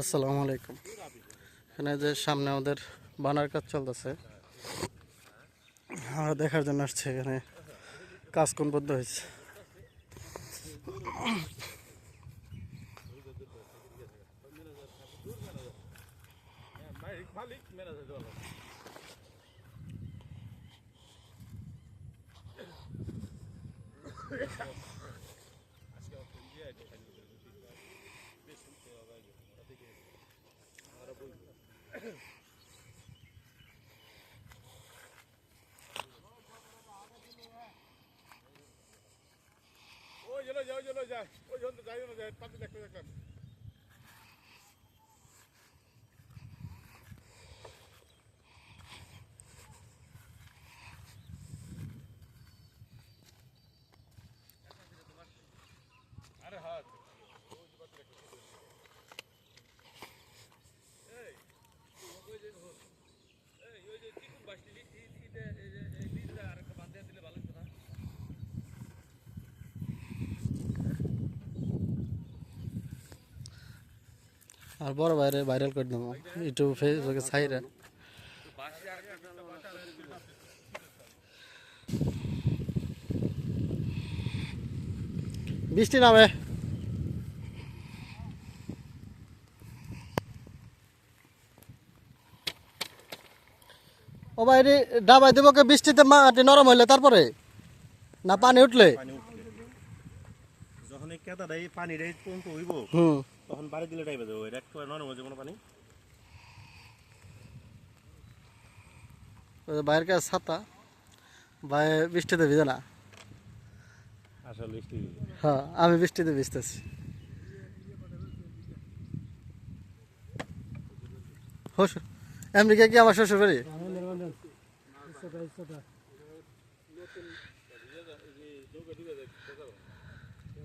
আসসালামু আলাইকুম। এখানে যে সামনে আমাদের বানার কাজ চলতেছে। আমরা দেখার জন্য আসছে এখানে। কাজ কোন পদ্ধ হয়েছে। ওই চলো যাও চলো যা ওই যখন যাই না যায় পাঁচ দেখতে দেখলাম আর বড় বাইরে ভাইরাল করে দেবো ইউটিউব ফেসবুকে ছাইরা। বৃষ্টি নামে। ও বাইরে ডাবাই দেবো বৃষ্টিতে মাটি নরম হইলে তারপরে? না পানি উঠলে। এই পর্যন্ত হইব। তখন বাড়ি দিলে টাইপে দেবো এটা একটু নরম হয়ে যাবে না পানি বাইরের কাছে ছাতা বাইরে বৃষ্টিতে ভিজে না। আসলে বৃষ্টি। হ্যাঁ আমি বৃষ্টিতে ভিজতেছি। শ্বশুর আমেরিকা কি আমার শ্বশুর বাড়ি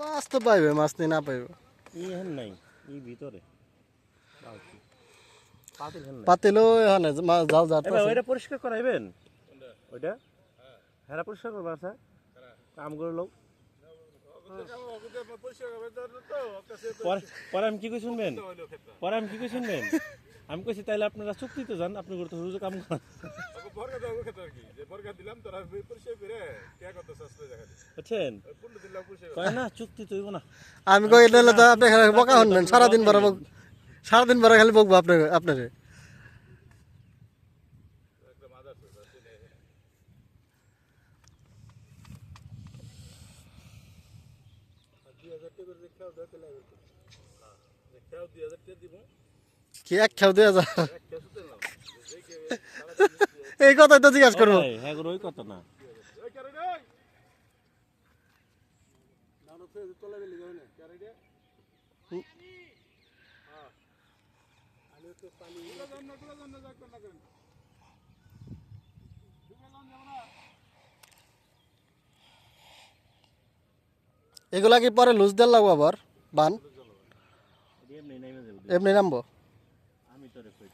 মাছ তো পাইবে মাছ নিয়ে না পাইবে। ই হেন নাই ই ভিতরে। পাতিল হেন নাই। পাতিলেও এখানে মাছ জাল জাল ওইটা পরিষ্কার করাইবেন? ওইটা? হেরা পরিষ্কার করবা স্যার কাম করে লোক পরে আমি কি কই শুনবেন? পরে আমি কি কই শুনবেন? আমি কইছি তাইলে আপনারা চুক্তিতে যান আপনি করতে হুজুর কাম করেন। বর্গা দাও খেতে আর কি। যে বর্গা দিলাম তোরা পরিচয় করে কে কত সস্তা দেখা বুঝছেন? কোন দিলাম পরিচয় কয় না চুক্তি তো হইব না। আমি কই দিলে তো আপনি খালি বকা শুনবেন সারাদিন বক সারাদিন ভরে খালি বকবো আপনার। আপনারে খেয়াও দুই হাজার টাকা দিব কি এক খেও দুই হাজার এই কথাই তো জিজ্ঞাসা করব। হ্যাঁ ওই কথা না। এগুলা কি পরে লুজ দেওয়ার লাগবো আবার? বান? এমনি নেমে নামবো?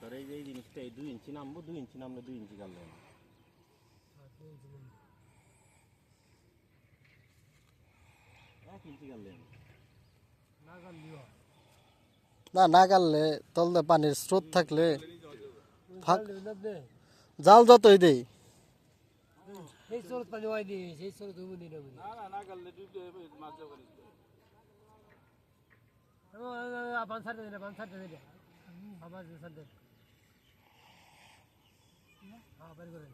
তোরে কই তোর এই যে জিনিসটা এই দুই ইঞ্চি নামবো দুই ইঞ্চি নামলে দুই ইঞ্চি গাল এক ইঞ্চি গাল না না গাললে তলদে পানির স্রোত থাকলে জাল যতই দেই সেই স্রোত পানি হয় স্রোত হব দি নবো না না না গালে দুই মাছ যাবে পাঁচ সাড়ে দিলে পাঁচ সাড়ে দিলে আবার সাড়ে হ্যাঁ বের করেন।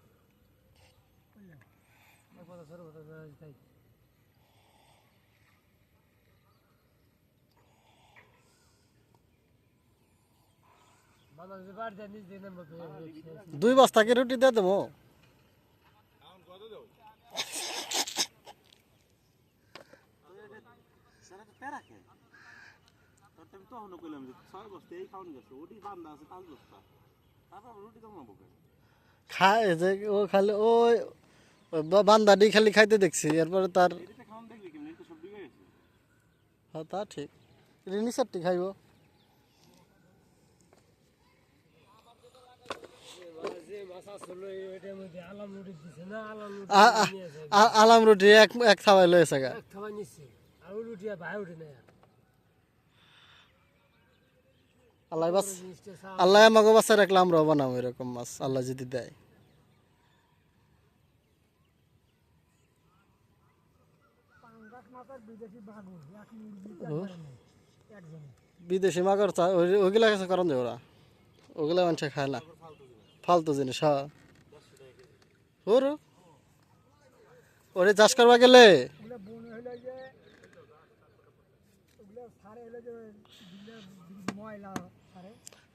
কথা সরব তাই। দুই বস্তা কি রুটি দিয়ে দেবো? আমি তখনও কইলাম যে ছয় বস্তা এই খাওয়ানো গেছে ওটি বান্ধা আছে পাঁচ বস্তা। তারপর রুটি কেমন বকে খায় যে ও খালি ওই ওই বা- বান্দাডি খালি খাইতে দেখছি এরপরে তার হ্যাঁ তা ঠিক। রিনি চারটি খাইব। আলাম রুটি এক এক খাওয়াই লয়েছে গা। আল্লাহ বাস আল্লাহ আমাকে বাচ্চা রাখলে আমরাও বানাবো এরকম মাছ আল্লাহ যদি দেয় ও। বিদেশি মাগর ওইগুলা কাছে করেন যে ওরা। ওগুলা মানুষে খায় না। ফালতু জিনিস হ্যাঁ। ওর। ওরে চাষ করবা গেলে?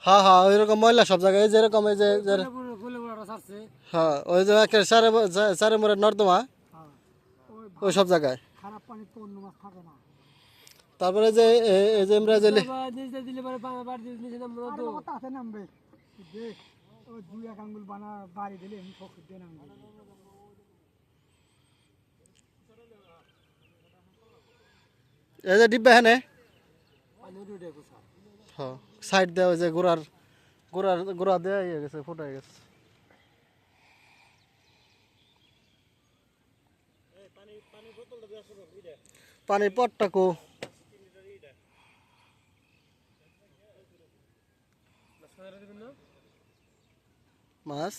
হ্যাঁ হ্যাঁ ওই রকম ময়লা সব জায়গায় এই যেরকম এই যে হ্যাঁ ওই যে সারে সারে মোড়ে নর্দমা। হ্যাঁ। ওই সব জায়গায়। খারাপ পানি তো অন্য মাছ থাকে না। তারপরে যে এ- এই যে আমরা যে দিলে পরে পাঁচ বার দিয়ে নিচে নাম মনে তো আছে নামবে দেখ ও দুই এক আঙ্গুল বানা বাড়ি দিলে আমি ফকর দিয়ে নামবে এই যে ডিব্বা হ্যাঁ হ্যাঁ সাইড দেওয়া যে গোড়ার গোড়ার গোড়া দেওয়া ইয়ে গেছে ফুটে গেছে। পানির পটটা কো মাছ?